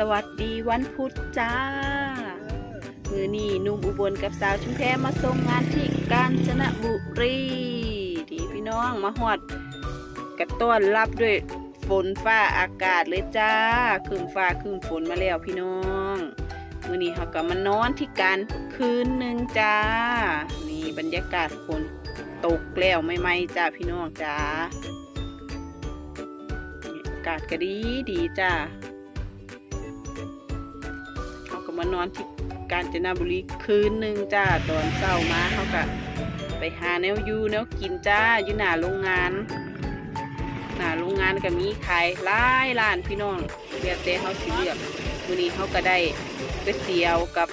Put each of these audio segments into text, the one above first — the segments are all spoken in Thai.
สวัสดีวันพุธจ้า มือนี่นุ่มอุบลกับสาวชุมแพมาส่งงานที่กาญจนบุรีดีพี่น้องมาหอดกระต้อนรับด้วยฝนฟ้าอากาศเลยจ้าครึ้มฟ้าครึ้มฝนมาแล้วพี่น้อง มือนี้เขาก็มานอนที่การคืนหนึ่งจ้า นี่บรรยากาศฝนตกแล้วไม่ไมๆจ้าพี่น้องจ้าอากาศก็ดีดีจ้า มานอนที่กาญจนบุรีคืนหนึ่งจ้าตอนเช้ามาเขาก็ไปหาแนวยูแนวกินจ้าอยู่หน้าโรงงานหน้าโรงงานก็มีขายหลายร้านพี่น้องเรียกแต่เขาสิเลือกมื้อนี้เขาก็ได้ก๋วยเตี๋ยวกับ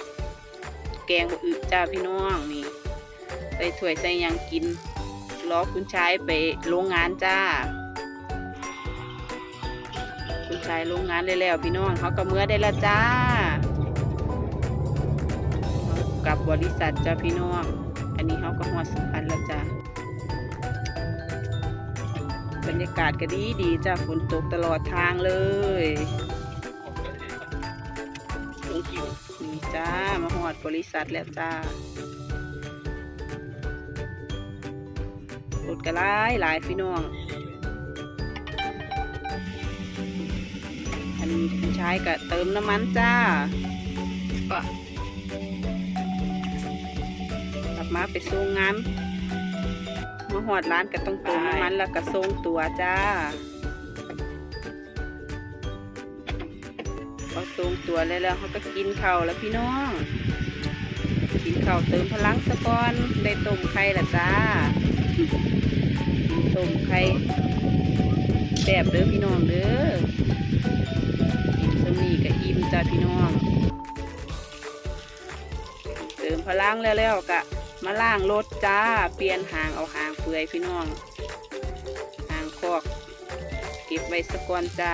แกงบะอึจ้าพี่น้องนี่ใส่ถ้วยใส่ยังกินรอคุณชายไปโรงงานจ้า คุณชายโรงงานได้แล้วพี่น้องเขาก็เมื่อได้แล้วจ้า กับบริษัทจ้าพี่น้อง อันนี้เขาก็หอดสุพรรณแล้วจ้าบรรยากาศก็ดีดีจ้าฝนตกตลอดทางเลยนี่จ้ามาหอดบริษัทแล้วจ้ารถก็หลายหลายพี่น้อง อันนี้คุณชายก็เติมน้ำมันจ้า มาไปส่งงานมาหอดร้านก็ต้องเติมน้ำมันแล้วก็ส่งตัวจ้าพอส่งตัวแล้วแล้วเขาก็กินข้าวแล้วพี่น้องกินข้าวเติมพลังสะก่อนได้ต้มไข่ละจ้ากินต้มไข่แบบเด้อพี่น้องเด้อกินสมีกับอิ่มจ้าพี่น้อง เติมพลังแล้วๆกะ มาล่างรถจ้า เปลี่ยนหางเอาหางเปื่อยพี่น้อง หางคอก เก็บไว้สะก่อนจ้า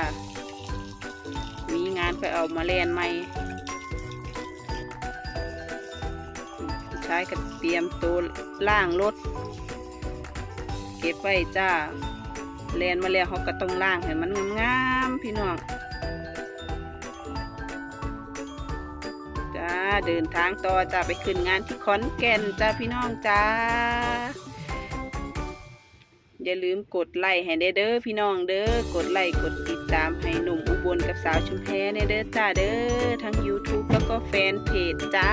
มีงานไปเอามาแลนใหม่ใช้กับเตรียมตัวล่างรถ เก็บไว้จ้าแลนมาแล้วเขาก็ต้องล่างให้มันงามๆพี่น้อง เดินทางต่อจ้าไปขึ้นงานที่ขอนแก่นจ้าพี่น้องจ้า อย่าลืมกดไลค์ให้ได้เด้อพี่น้องเด้อกดไลค์กดติดตามให้หนุ่มอุบลกับสาวชุมแพในเด้อจ้าเด้อทั้ง YouTube แล้วก็แฟนเพจจ้า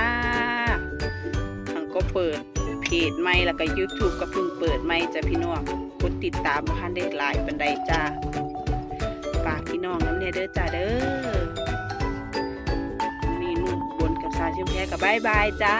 ทั้งก็เปิดเพจใหม่แล้วก็ YouTube ก็เพิ่งเปิดใหม่จ้าพี่น้องกดติดตามมาคันได้หลายปันใดจ้าฝากพี่น้องน้ำเนี่ยเด้อจ้าเด้อ กับบายบายจ้า